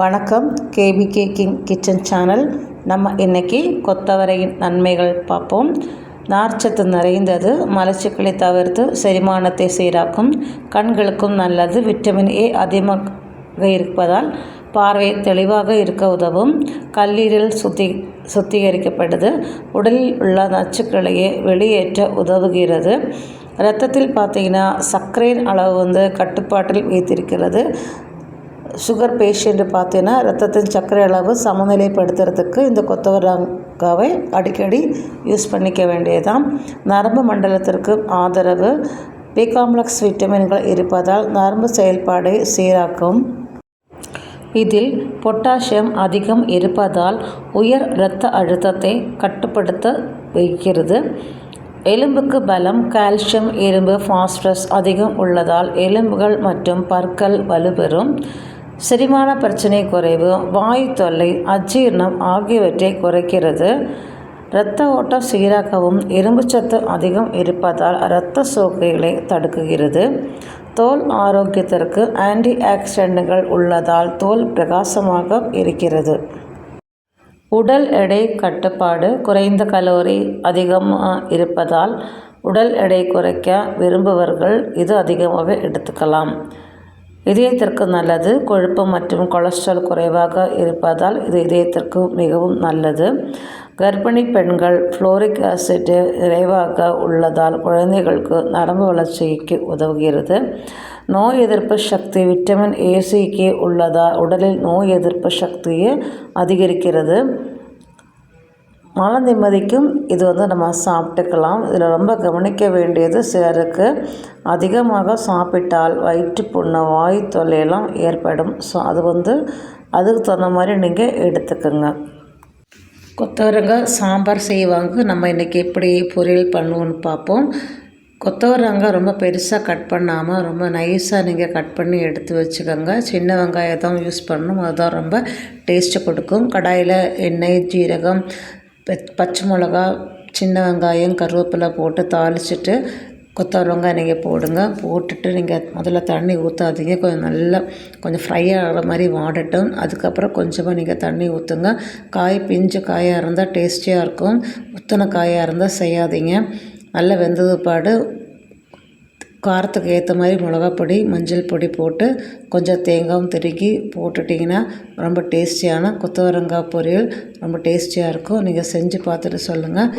வணக்கம். KPK king kitchen channel. நம்ம இன்றைக்கி கொத்தவரையின் நன்மைகள் பார்ப்போம். நார்ச்சத்து நிறைந்தது மலச்சிக்கலை தவிர்த்து செரிமானத்தை சீராக்கும் கண்களுக்கும் நல்லது விட்டமின் ஏ அதிகமாக இருப்பதால் பார்வை தெளிவாக இருக்க உதவும் கல்லீரல் சுத்தி சுத்திகரிக்கப்படுது உடலில் உள்ள நச்சுக்களையே வெளியேற்ற உதவுகிறது. இரத்தத்தில் பார்த்தீங்கன்னா சர்க்கரையின் அளவு வந்து கட்டுப்பாட்டில் வைத்திருக்கிறது. சுகர் பேஷண்ட்டு பார்த்தீங்கன்னா ரத்தத்தின் சர்க்கரை அளவு சமநிலைப்படுத்துறதுக்கு இந்த கொத்தவரங்காவை அடிக்கடி யூஸ் பண்ணிக்க வேண்டியதான் நரம்பு மண்டலத்திற்கு ஆதரவு. பி காம்ப்ளெக்ஸ் விட்டமின்கள் இருப்பதால் நரம்பு செயல்பாடை சீராக்கும். இதில் பொட்டாசியம் அதிகம் இருப்பதால் உயர் இரத்த அழுத்தத்தை கட்டுப்படுத்த வைக்கிறது. எலும்புக்கு பலம் கால்சியம் இரும்பு ஃபாஸ்பரஸ் அதிகம் உள்ளதால் எலும்புகள் மற்றும் பற்கள் வலுப்பெறும். செரிமான பிரச்சனை குறைவு வாயு தொல்லை அஜீர்ணம் ஆகியவற்றை குறைக்கிறது. இரத்த ஓட்டம் சீராகவும் இரும்புச்சத்து அதிகம் இருப்பதால் இரத்த சோகைகளை தடுக்குகிறது. தோல் ஆரோக்கியத்திற்கு ஆன்டி ஆக்சிடென்ட்கள் உள்ளதால் தோல் பிரகாசமாக இருக்கிறது. உடல் எடை கட்டுப்பாடு குறைந்த கலோரி அதிகமாக இருப்பதால் உடல் எடை குறைக்க விரும்புபவர்கள் இது அதிகமாக எடுத்துக்கலாம். இதயத்திற்கு நல்லது கொழுப்பு மற்றும் கொலஸ்ட்ரால் குறைவாக இருப்பதால் இது இதயத்திற்கு மிகவும் நல்லது. கர்ப்பிணி பெண்கள் ஃப்ளோரிக் ஆசிட் நிறைவாக உள்ளதால் குழந்தைகளுக்கு நரம்பு வளர்ச்சிக்கு உதவுகிறது. நோய் எதிர்ப்பு சக்தி விட்டமின் ஏசிக்கு உள்ளதால் உடலில் நோய் எதிர்ப்பு சக்தியை அதிகரிக்கிறது. மன நிம்மதிக்கும் இது வந்து நம்ம சாப்பிட்டுக்கலாம். இதில் ரொம்ப கவனிக்க வேண்டியது சிலருக்கு அதிகமாக சாப்பிட்டால் வயிற்று புண்ண வாய் தொல்லையெல்லாம் ஏற்படும். ஸோ அது வந்து அதுக்கு தகுந்த மாதிரி நீங்கள் எடுத்துக்கோங்க. கொத்தவரங்காய் சாம்பார் செய்வாங்க. நம்ம இன்றைக்கி எப்படி பொரியல் பண்ணுவோன்னு பார்ப்போம். கொத்தவரங்காய் ரொம்ப பெருசாக கட் பண்ணாமல் ரொம்ப நைஸாக நீங்கள் கட் பண்ணி எடுத்து வச்சுக்கோங்க. சின்ன வெங்காயம் தான் யூஸ் பண்ணணும். அதுதான் ரொம்ப டேஸ்ட்டு கொடுக்கும். கடாயில் எண்ணெய் ஜீரகம் பச்சை மிளகா சின்ன வெங்காயம் கருவேப்பிலை போட்டு தாளிச்சிட்டு கொத்தவரங்காய் நீங்கள் போடுங்க. போட்டுட்டு நீங்கள் முதல்ல தண்ணி ஊற்றாதீங்க கொஞ்சம் நல்லா கொஞ்சம் ஃப்ரை ஆகிற மாதிரி வாடட்டும். அதுக்கப்புறம் கொஞ்சமாக நீங்கள் தண்ணி ஊற்றுங்க காய் பிஞ்சு காயாக இருந்தால் டேஸ்டியாக இருக்கும். உத்தின காயாக இருந்தால் செய்யாதீங்க. நல்லா வெந்தது பாடு காரத்துக்கு ஏற்ற மாதிரி மிளகா பொடி மஞ்சள் பொடி போட்டு கொஞ்சம் தேங்காயும் திருக்கி போட்டுட்டிங்கன்னா ரொம்ப டேஸ்டியான கொத்தவரங்காய் பொரியல் ரொம்ப டேஸ்டியாக இருக்கும். நீங்கள் செஞ்சு பார்த்துட்டு சொல்லுங்கள்